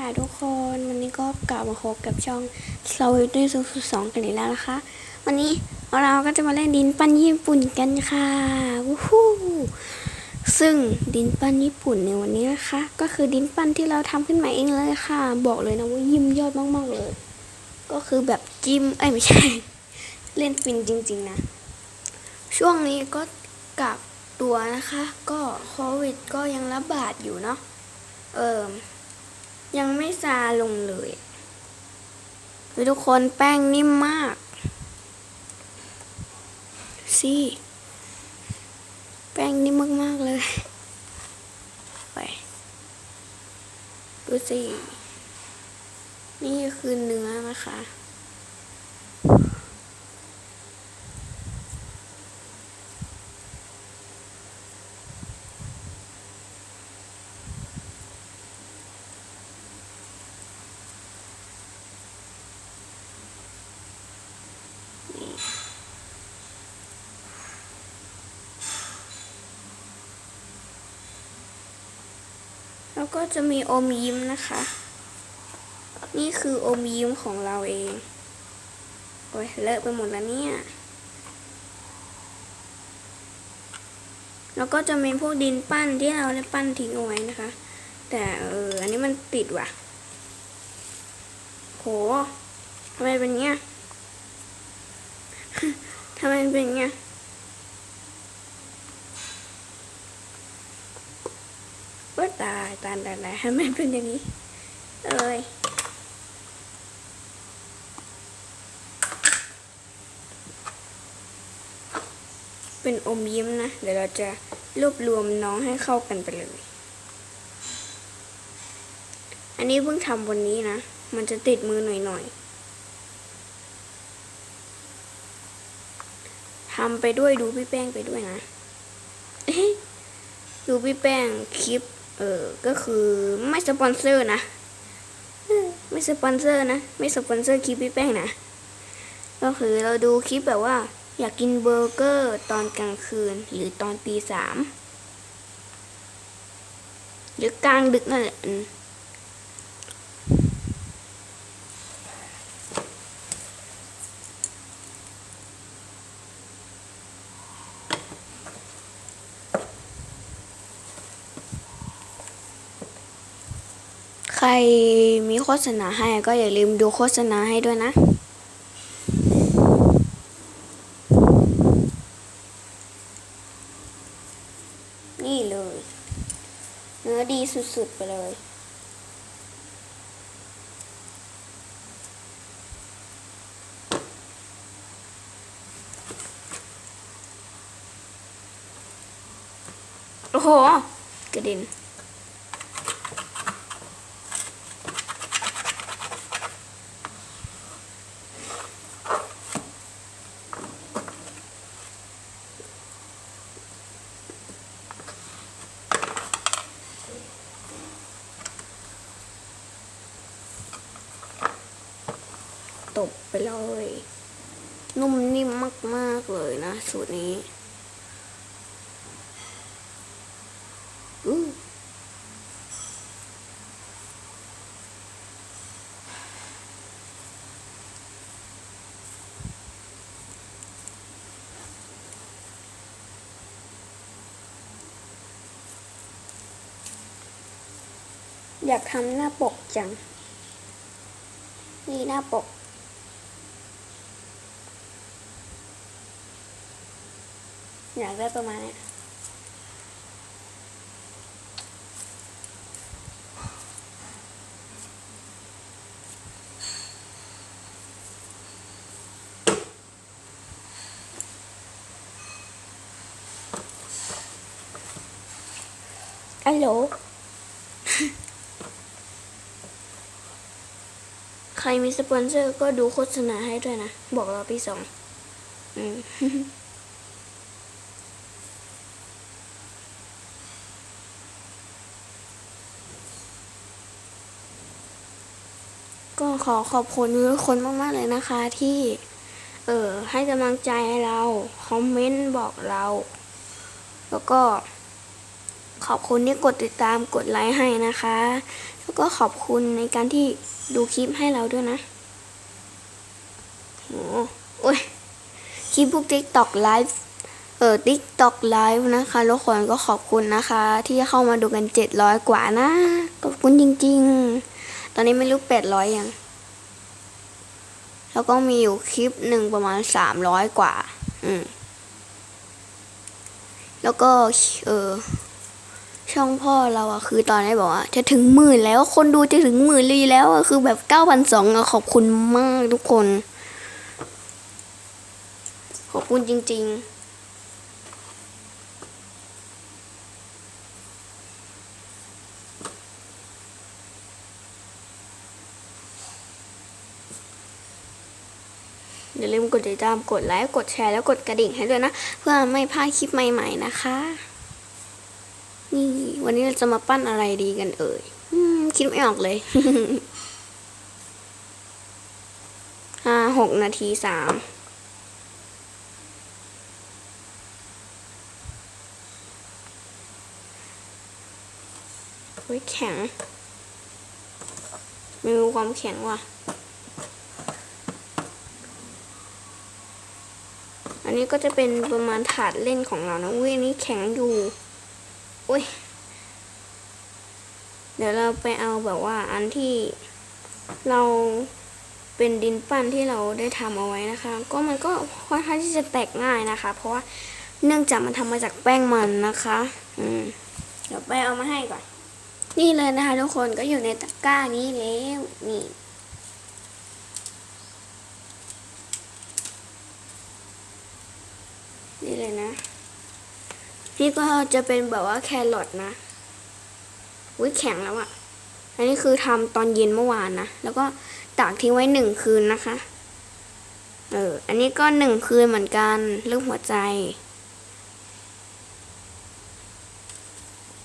ค่ะทุกคนวันนี้ก็กลับมาพบกับช่อง s o u t ด้วยสูสองกันอีกแล้วนะคะ วันนี้เราก็จะมาเล่นดินปั้นญี่ปุ่นกันค่ะวู้ฮู้ซึ่งดินปั้นญี่ปุ่นในวันนี้นะคะ ก็คือดินปั้นที่เราทำขึ้นมาเองเลยค่ะ บอกเลยนะว่ายิ้มยอดมากๆเลย ก็คือแบบจิ้มเอ้ยไม่ใช่ เล่นฟินจริง ๆนะ ช่วงนี้ก็กักตัวนะคะ ก็โควิดก็ยังระบาดอยู่เนาะเออ ยังไม่ซาลงเลยดูทุกคนแป้งนิ่มมากสิแป้งนิ่มมากๆเลยไปดูสินี่คือเนื้อนะคะ ก็จะมีอมยิ้มนะคะ นี่คืออมยิ้มของเราเอง โอ้ยเลอะไปหมดแล้วเนี่ย แล้วก็จะมีพวกดินปั้นที่เราได้ปั้นทิ้งเอาไว้นะคะ แต่เอออันนี้มันติดว่ะ โหทำไมเป็นเงี้ยทำไมเป็นเงี้ย ว่าตายตายตายตายทำไมเป็นอย่างนี้ เอ้ยเป็นอมยิ้มนะ เดี๋ยวเราจะรวบรวมน้องให้เข้ากันไปเลย อันนี้เพิ่งทำวันนี้นะ มันจะติดมือหน่อยๆทำไปด้วยดูพี่แป้งไปด้วยนะดูพี่แป้งคลิป เออก็คือไม่สปอนเซอร์นะไม่สปอนเซอร์นะ ไม่สปอนเซอร์คลิปพี่แป้งนะ ก็คือเราดูคลิปแบบว่า อยากกินเบอร์เกอร์ตอนกลางคืนหรือตอนตีสามหรือกลางดึกนั่นแหละ รมีโฆษณาให้ก็อย่าลืมดูโฆษณาให้ด้วยนะ นี่เลย เนื้อดีสุดๆไปเลยโอ้โหกระเด็น ตบไปเลย นุ่มนิ่มมาก ๆ เลยนะ สูตรนี้อู้อยากทำหน้าปกจัง นี่หน้าปก อยากได้ประมาณเนี้ยอัลโหลใครมีสปอนเซอร์ก็ดูโฆษณาให้ด้วยนะ บอกเราพี่สอง อืม ก็ขอขอบคุณทุกคนมาก ๆ เลยนะคะที่ เออให้กำลังใจเรา คอมเมนต์บอกเรา แล้วก็ขอบคุณที่กดติดตามกดไลค์ให้นะคะ แล้วก็ขอบคุณในการที่ดูคลิปให้เราด้วยนะโอ้โอ้ยคลิปพวก TikTok Live เออ TikTok Live นะคะทุกคนก็ขอบคุณนะคะ ที่เข้ามาดูกัน 700 กว่านะ ขอบคุณจริง ๆ ตอนนี้ไม่รู้800ยัง แล้วก็มีอยู่คลิปหนึ่งประมาณ300กว่า อืม แล้วก็ เออ ช่องพ่อเราอะคือตอนนี้บอกว่า จะถึงหมื่นแล้วคนดูจะถึงหมื่นเลยแล้วอะคือแบบเก้าพันสองอะขอบคุณมากทุกคน ขอบคุณจริง ๆ อย่าลืมกดติดตามกดไลค์กดแชร์แล้วกดกระดิ่งให้ด้วยนะ เพื่อไม่พลาดคลิปใหม่ๆนะคะ นี่วันนี้เราจะมาปั้นอะไรดีกันเอ่ยคิดไม่ออกเลยห้าหกนาทีสามเฮ้แข็งไม่รู้ความแข็งว่ะ นนี้ก็จะเป็นประมาณถาดเล่นของเรานะอุ้ยอันนี้แข็งอยู่อุ้ยเดี๋ยวเราไปเอาแบบว่าอันที่เราเป็นดินปั้นที่เราได้ทำเอาไว้นะคะ ก็มันก็ค่อนข้างที่จะแตกง่ายนะคะ เพราะว่าเนื่องจากมันทำมาจากแป้งมันนะคะ อืมเดี๋ยวไปเอามาให้ก่อน นี่เลยนะคะทุกคนก็อยู่ในตะกร้านี้แล้วนี่ นี่เลยนะ นี่ก็จะเป็นแบบว่าแครอทนะอุ้ยแข็งแล้วอะอันนี้คือทำตอนเย็นเมื่อวานนะ แล้วก็ตากทิ้งไว้หนึ่งคืนนะคะ เออ อันนี้ก็หนึ่งคืนเหมือนกันรูปหัวใจ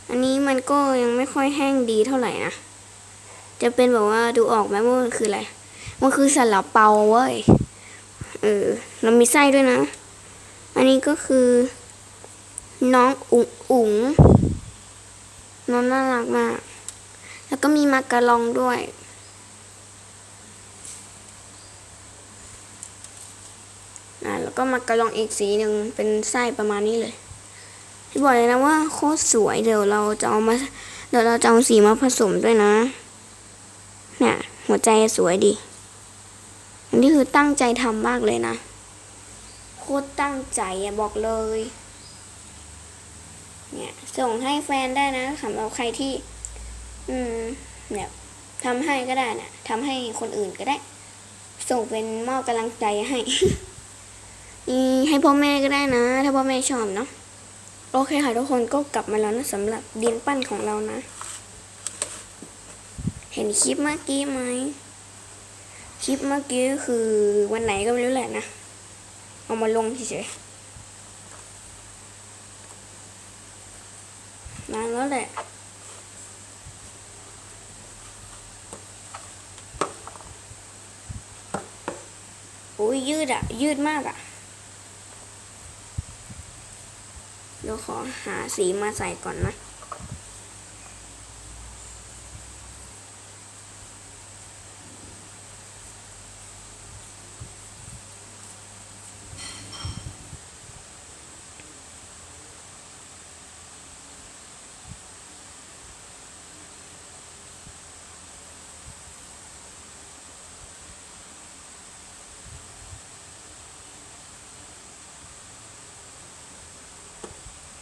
อันนี้มันก็ยังไม่ค่อยแห้งดีเท่าไหร่นะ จะเป็นแบบว่าดูออกไหมว่ามันคืออะไร มันคือสลับเปาเว้ย เออ เรามีไส้ด้วยนะ อันนี้ก็คือ น้องอุ๋งอุ๋งน้องน่ารักมาก แล้วก็มีมาการองด้วย อ่าแล้วก็มาการองอีกสีหนึ่งเป็นไส้ประมาณนี้เลย ที่บอกเลยนะว่าโคตรสวยเดี๋ยวเราจะเอามา เดี๋ยวเราจะเอาสีมาผสมด้วยนะ เนี่ยหัวใจสวยดี อันนี้คือตั้งใจทำมากเลยนะ คตรตั้งใจอะบอกเลย เนี่ยส่งให้แฟนได้นะสำหรับใครที่ อืมเนี่ยทำให้ก็ได้นะทำให้คนอื่นก็ได้ ส่งเป็นมอบกำลังใจให้ให้พ่อแม่ก็ได้นะ ถ้าพ่อแม่ชอบเนาะโอเคค่ะทุกคนก็กลับมาแล้วนะสำหรับดินปั้นของเรานะ เห็นคลิปเมื่อกี้ไหมคลิปเมื่อกี้ก็คือวันไหนก็ไม่รู้แหละนะ เอามาลงเฉยๆนานแล้วแหละโอ้ยยืดอะยืดมากอะเดี๋ยวขอหาสีมาใส่ก่อนนะ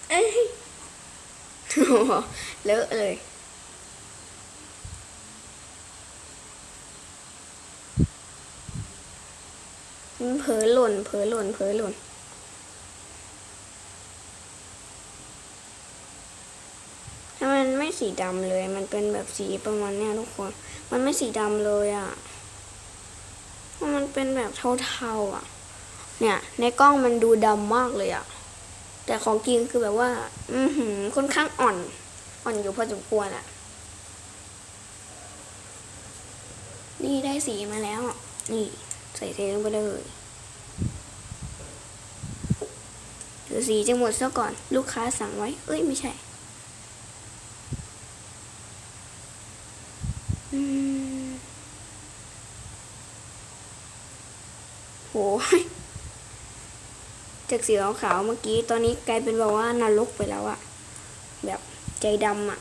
เอ้ยโอ้โหเลอะเลย เผลอหล่น เผลอหล่น เผลอหล่นถ้ามันไม่สีดำเลย มันเป็นแบบสีประมาณเนี้ยทุกคน มันไม่สีดำเลยอะ่ะเพราะมันเป็นแบบเทาๆอะ เนี่ย ในกล้องมันดูดำมากเลยอะ แต่ของจริงคือแบบว่า อืหือค่อนข้างอ่อน อ่อนอยู่พอสมควรอะนี่ได้สีมาแล้ว นี่ ใส่เทลงไปเลยเดี๋ยวสีจะหมดซะก่อน ลูกค้าสั่งไว้ เอ้ย ไม่ใช่โห จากสีขาวๆเมื่อกี้ตอนนี้กลายเป็นแบบว่านรกไปแล้วอะแบบใจดำอะ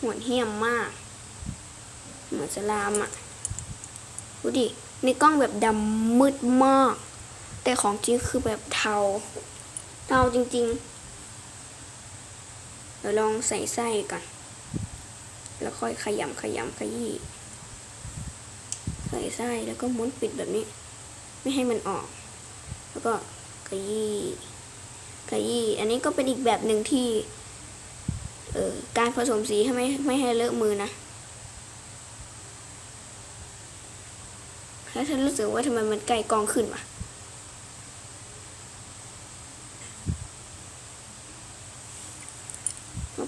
หวนเหี้ยมมาก เหมือนสลามอะดูดิในกล้องแบบดำมืดมาก แต่ของจริงคือแบบเทาเทาจริงๆเดี๋ยวลองใส่ไส้ก่อน แล้วค่อยขยำขยำขยี้ใส่ไส้แล้วก็ม้วนปิดแบบนี้ ไม่ให้มันออก แล้วก็ ขยี้ขยี้อันนี้ก็เป็นอีกแบบหนึ่งที่เอ่อการผสมสีให้ไม่ไม่ให้เลอะมือนะแล้วฉันรู้สึกว่าทำไมมันไกลกองขึ้นวะ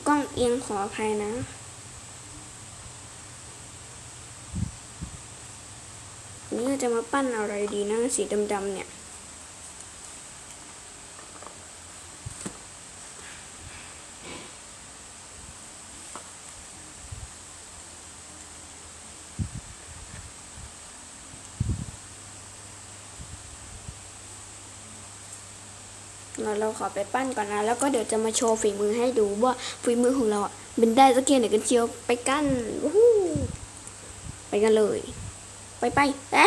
กล้องเอียงขออภัยนะนนี้เราจะมาปั้นอะไรดีนะสีดำๆเนี่ย เราเราขอไปปั้นก่อนนะ แล้วก็เดี๋ยวจะมาโชว์ฝีมือให้ดูว่าฝีมือของเราอะเป็นได้สักเกียร์ไหนกันเชียวไปกันวู้ไปกันเลย ไปไปเอ้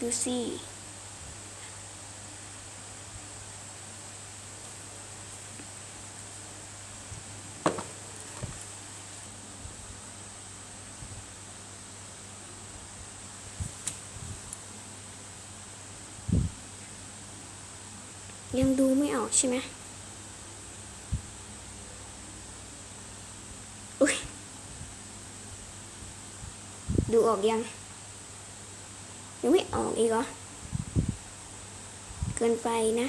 ยดูสิยังดูไม่ออกใช่ไหมอุ้ยดูออกยังยังไม่ อีกเหรอ เกินไปนะ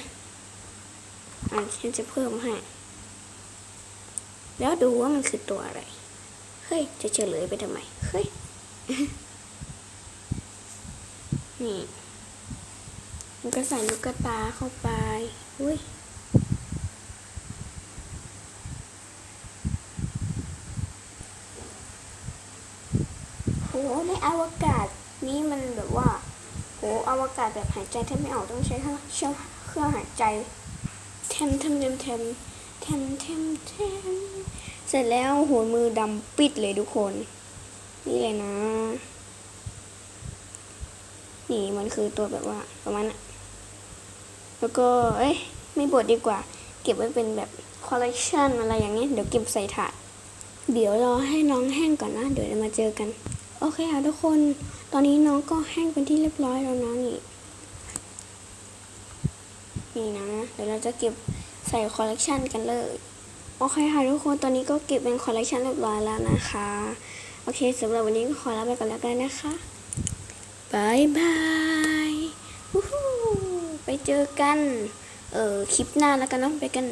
อะฉันจะเพิ่มให้ แล้วดูว่ามันคือตัวอะไร เฮ้ย จะเฉลยไปทำไม เฮ้ย นี่ มันก็ใส่ลูกกระตาเข้าไป อุ้ยโหในอวกาศนี่มันแบบว่า โหอวกาศแบบหายใจแทบไม่ออกต้องใช้เครื่องเครื่องหายใจเทมเทมเทมเทมเทมเทมเทมเสร็จแล้วหัวมือดำปิดเลยทุกคน นี่เลยนะ นี่มันคือตัวแบบว่าประมาณนั้นแล้วก็เอ้ยไม่บดดีกว่า เก็บไว้เป็นแบบคอลเลกชันอะไรอย่างเงี้ยเดี๋ยวเก็บใส่ถาดเดี๋ยวรอให้น้องแห้งก่อนนะ เดี๋ยวมาเจอกัน โอเคค่ะทุกคน ตอนนี้น้องก็แห้งเป็นที่เรียบร้อยแล้วนะนี่ นี่นะ เดี๋ยวเราจะเก็บใส่คอลเลกชันกันเลย โอเคค่ะทุกคน ตอนนี้ก็เก็บเป็นคอลเลกชันเรียบร้อยแล้วนะคะ โอเคสำหรับวันนี้ก็ขอลาไปก่อนแล้วกันนะคะบายบายไปเจอกัน เออคลิปหน้าแล้วกันเนาะไปกัน